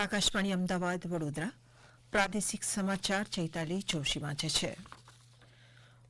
આકાશવાણી અમદાવાદ, વડોદરા. પ્રાદેશિક સમાચાર ચૈતાલી જોશી વાંચે છે.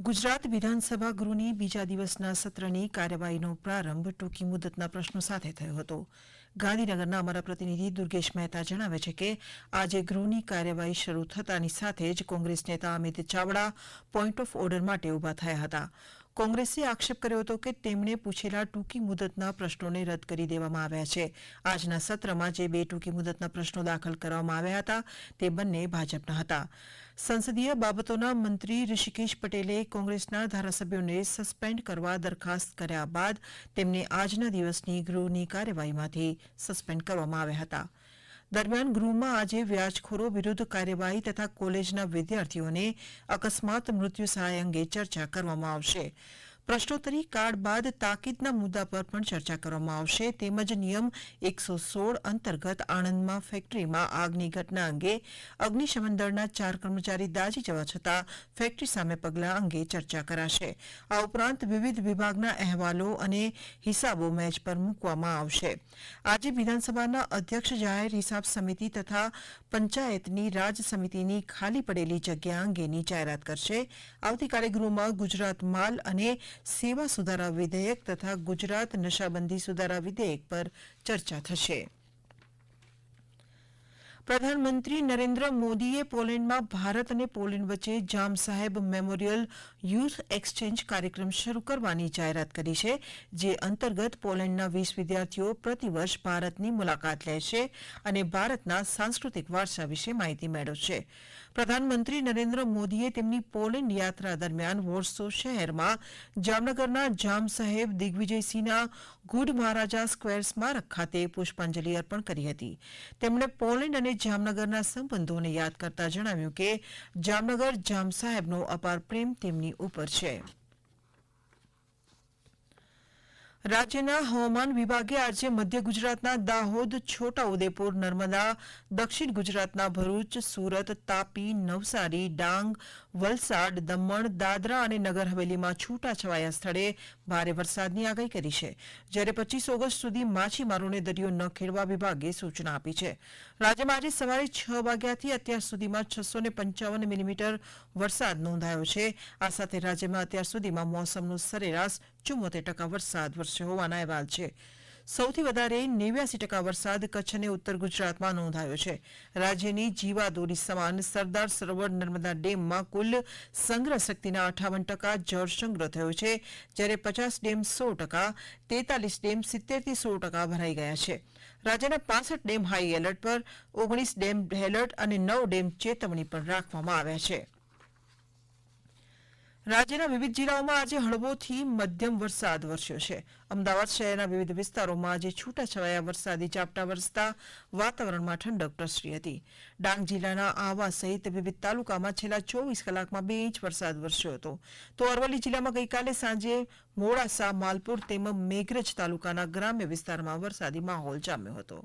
ગુજરાત વિધાનસભા ગૃહની બીજા દિવસના સત્રની કાર્યવાહીનો પ્રારંભ ટૂંકી મુદતના પ્રશ્નો સાથે થયો હતો. ગાંધીનગરના અમારા પ્રતિનિધિ દુર્ગેશ મહેતા જણાવે છે કે, આજે ગૃહની કાર્યવાહી શરૂ થતાની સાથે જ કોંગ્રેસ નેતા Amit Chavda point of order માટે ઊભા થયા હતા. કોંગ્રેસે આક્ષેપ કર્યો હતો કે તેમણે પૂછેલા ટૂંકી મુદતના પ્રશ્નોને રદ કરી દેવામાં આવ્યા છે. આજના સત્રમાં જે બે ટૂંકી મુદતના પ્રશ્નો દાખલ કરવામાં આવ્યા હતા, તે બંને ભાજપના હતા. સંસદીય બાબતોના મંત્રી ઋષિકેશ પટેલે કોંગ્રેસના ધારાસભ્યોને સસ્પેન્ડ કરવા દરખાસ્ત કર્યા બાદ તેમને આજના દિવસની ગૃહની કાર્યવાહીમાંથી સસ્પેન્ડ કરવામાં આવ્યા હતા. દરમિયાન ગૃહમાં આજે વ્યાજખોરો વિરુદ્ધ કાર્યવાહી તથા કોલેજના વિદ્યાર્થીઓને અકસ્માત મૃત્યુ સહાય અંગે ચર્ચા કરવામાં આવશે. પ્રશ્નોત્તરી કાર્ડ બાદ તાકીદના મુદ્દા પર પણ ચર્ચા કરવામાં આવશે. તેમજ નિયમ એકસો સોળ અંતર્ગત આણંદમાં ફેક્ટરીમાં આગની ઘટના અંગે અગ્નિશમન દળના ચાર કર્મચારી દાઝી જવા છતાં ફેક્ટરી સામે પગલાં અંગે ચર્ચા કરાશે. આ ઉપરાંત વિવિધ વિભાગના અહેવાલો અને હિસાબો મેચ પર મૂકવામાં આવશે. આજે વિધાનસભાના અધ્યક્ષ જાહેર હિસાબ સમિતિ તથા પંચાયતની રાજ સમિતિની ખાલી પડેલી જગ્યા અંગેની જાહેરાત કરશે. આવતીકાલે ગૃહમાં ગુજરાત માલ અને સેવા સુધારા વિધેયક તથા ગુજરાત નશાબંધી સુધારા વિધેયક પર ચર્ચા થશે. પ્રધાનમંત્રી નરેન્દ્ર મોદીએ પોલેન્ડમાં ભારત અને પોલેન્ડ વચ્ચે જામ સાહેબ મેમોરિયલ યુથ એક્સચેન્જ કાર્યક્રમ શરૂ કરવાની જાહેરાત કરી છે, જે અંતર્ગત પોલેન્ડના વીસ વિદ્યાર્થીઓ પ્રતિવર્ષ ભારતની મુલાકાત લેશે અને ભારતના સાંસ્કૃતિક વારસા વિશે માહિતી મેળવશે. પ્રધાનમંત્રી નરેન્દ્ર મોદીએ તેમની પોલેન્ડ યાત્રા દરમિયાન વોર્સો શહેરમાં જામનગરના જામ સાહેબ દિગ્વિજયસિંહના ગુડ મહારાજા સ્ક્વેર સ્મારક ખાતે પુષ્પાંજલિ અર્પણ કરી હતી. તેમણે પોલેન્ડ અને જામનગરના સંબંધોને યાદ કરતા જણાવ્યું કે જામનગર જામ સાહેબનો અપાર પ્રેમ તેમની ઉપર છે રાજ્યના હવામાન વિભાગે આજે મધ્ય ગુજરાતના દાહોદ છોટાઉદેપુર નર્મદા, દક્ષિણ ગુજરાતના ભરૂચ, સુરત, તાપી, નવસારી, ડાંગ, વલસાડ, દમણ, દાદરા અને નગર હવેલીમાં છૂટાછવાયા સ્થળે ભારે વરસાદની આગાહી કરી છે. જ્યારે પચીસ ઓગસ્ટ સુધી માછીમારોને દરિયો ન ખેડવા વિભાગે સૂચના આપી છે. રાજ્યમાં આજે સવારે છ વાગ્યાથી અત્યાર સુધીમાં છસો પંચાવન મિલીમીટર વરસાદ નોંધાયો છે. આ સાથે રાજ્યમાં અત્યાર સુધીમાં મોસમનો સરેરાશ ચુમ્મોતેર ટકા વરસાદ વરસ્યો હોવાના અહેવાલ છે. સૌથી વધારે નેવ્યાસી ટકા વરસાદ કચ્છ અને ઉત્તર ગુજરાતમાં નોંધાયો છે. રાજ્યની જીવાદોરી સમાન સરદાર સરોવર નર્મદા ડેમમાં કુલ સંગ્રહ શક્તિના અઠાવન ટકા જળ સંગ્રહ થયો છે, જ્યારે પચાસ ડેમ સો ટકા, તેતાલીસ ડેમ સિત્તેરથી સો ટકા ભરાઈ ગયા છે. રાજ્યના પાસઠ ડેમ હાઈ એલર્ટ પર, ઓગણીસ ડેમ એલર્ટ અને નવ ડેમ ચેતવણી પર રાખવામાં આવ્યા છે. રાજ્યના વિવિધ જિલ્લાઓમાં આજે હળવોથી મધ્યમ વરસાદ વરસ્યો છે. અમદાવાદ શહેરના વિવિધ વિસ્તારોમાં આજે છૂટાછવાયા વરસાદી ઝાપટા વરસતા વાતાવરણમાં ઠંડક પ્રસરી હતી. ડાંગ જિલ્લાના આવા સહિત વિવિધ તાલુકામાં છેલ્લા ચોવીસ કલાકમાં બે ઇંચ વરસાદ વરસ્યો હતો. તો અરવલ્લી જિલ્લામાં ગઈકાલે સાંજે મોડાસા, માલપુર તેમજ મેઘરજ તાલુકાના ગ્રામ્ય વિસ્તારમાં વરસાદી માહોલ જામ્યો હતો.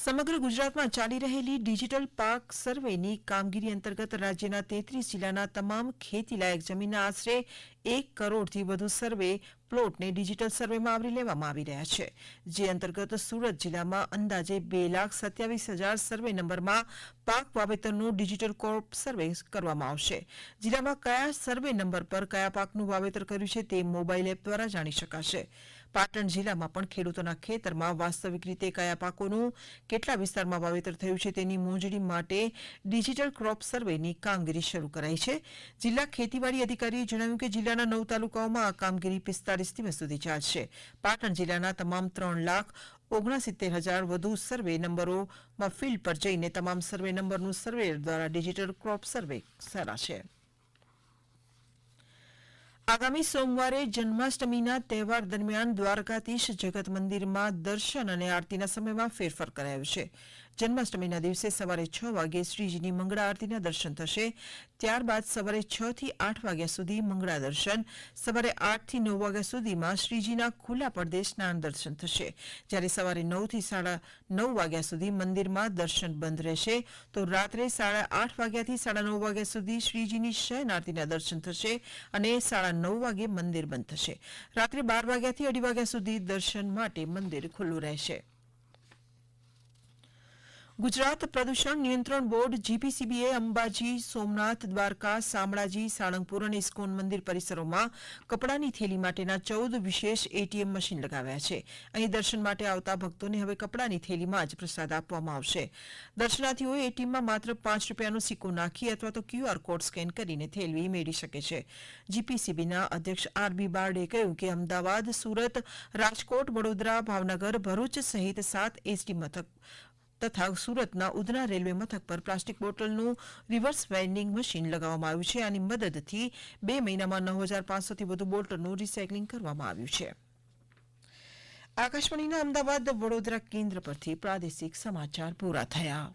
સમગ્ર ગુજરાતમાં ચાલી રહેલી ડિજિટલ પાક સર્વેની કામગીરી અંતર્ગત રાજ્યના તેત્રીસ જિલ્લાના તમામ ખેતીલાયક જમીનના આશરે એક કરોડથી વધુ સર્વે પ્લોટને ડિજિટલ સર્વેમાં આવરી લેવામાં આવી રહ્યા છે. જે અંતર્ગત સુરત જિલ્લામાં અંદાજે બે લાખ સત્યાવીસ હજાર સર્વે નંબરમાં પાક વાવેતરનું ડિજિટલ કોર્પ સર્વે કરવામાં આવશે. જિલ્લામાં કયા સર્વે નંબર પર કયા પાકનું વાવેતર કર્યું છે તે મોબાઈલ એપ દ્વારા જાણી શકાશે. પાટણ જિલ્લામાં પણ ખેડૂતોના ખેતરમાં વાસ્તવિક રીતે કયા પાકોનું કેટલા વિસ્તારમાં વાવેતર થયું છે તેની મોજણી માટે ડિજિટલ ક્રોપ સર્વેની કામગીરી શરૂ કરાઈ છે. જિલ્લા ખેતીવાડી અધિકારીએ જણાવ્યું કે જિલ્લાના નવ તાલુકાઓમાં આ કામગીરી પિસ્તાળીસ દિવસ સુધી ચાલશે. પાટણ જિલ્લાના તમામ ત્રણ લાખ ઓગણસિત્તેર હજાર વધુ સર્વે નંબરોમાં ફિલ્ડ પર જઈને તમામ સર્વે નંબરનું સર્વે દ્વારા ડિજિટલ ક્રોપ સર્વે કરાશે. આગામી સોમવારે જન્માષ્ટમીના તહેવાર દરમિયાન દ્વારકાધીશ જગત મંદિરમાં દર્શન અને આરતીના સમયમાં ફેરફાર કરાયો છે. જન્માષ્ટમીના દિવસે સવારે છ વાગે શ્રીજીની મંગળા આરતીના દર્શન થશે. ત્યારબાદ સવારે છ થી આઠ વાગ્યા સુધી મંગળા દર્શન, સવારે આઠથી નવ વાગ્યા સુધીમાં શ્રીજીના ખુલ્લા પડદે સ્નાન દર્શન થશે. જ્યારે સવારે નવથી સાડા નવ વાગ્યા સુધી મંદિરમાં દર્શન બંધ રહેશે, તો રાત્રે સાડા આઠ વાગ્યાથી સાડા નવ વાગ્યા સુધી શ્રીજીની શયન આરતીના દર્શન થશે અને સાડા નવ વાગે મંદિર બંધ થશે. રાત્રે બાર વાગ્યાથી અઢી વાગ્યા સુધી દર્શન માટે મંદિર ખુલ્લું રહેશે. ગુજરાત પ્રદૂષણ નિયંત્રણ બોર્ડ જીપીસીબીએ અંબાજી, સોમનાથ, દ્વારકા, શામળાજી, સાળંગપુર અને ઇસ્કોન મંદિર પરિસરોમાં કપડાની થેલી માટેના ચૌદ વિશેષ એટીએમ મશીન લગાવ્યા છે. અહીં દર્શન માટે આવતા ભક્તોને હવે કપડાની થેલીમાં જ પ્રસાદ આપવામાં આવશે. દર્શનાર્થીઓએ એટીએમમાં માત્ર પાંચ રૂપિયાનો સિક્કો નાખી અથવા તો ક્યુઆર કોડ સ્કેન કરીને થેલવી મેળવી શકે છે. જીપીસીબીના અધ્યક્ષ આરબી બારડે કહ્યું કે અમદાવાદ, સુરત, રાજકોટ, વડોદરા, ભાવનગર, ભરૂચ સહિત સાત એસટી મથક તથા સુરતના ઉધના રેલવે મથક પર પ્લાસ્ટિક બોટલનું રિવર્સ વેન્ડિંગ મશીન લગાવવામાં આવ્યું છે. આની મદદથી બે મહિનામાં નવ હજાર પાંચસોથી વધુ બોટલનું રિસાયકલિંગ કરવામાં આવ્યું છે. આકાશવાણીના અમદાવાદ વડોદરા કેન્દ્ર પરથી પ્રાદેશિક સમાચાર પૂરા થયા.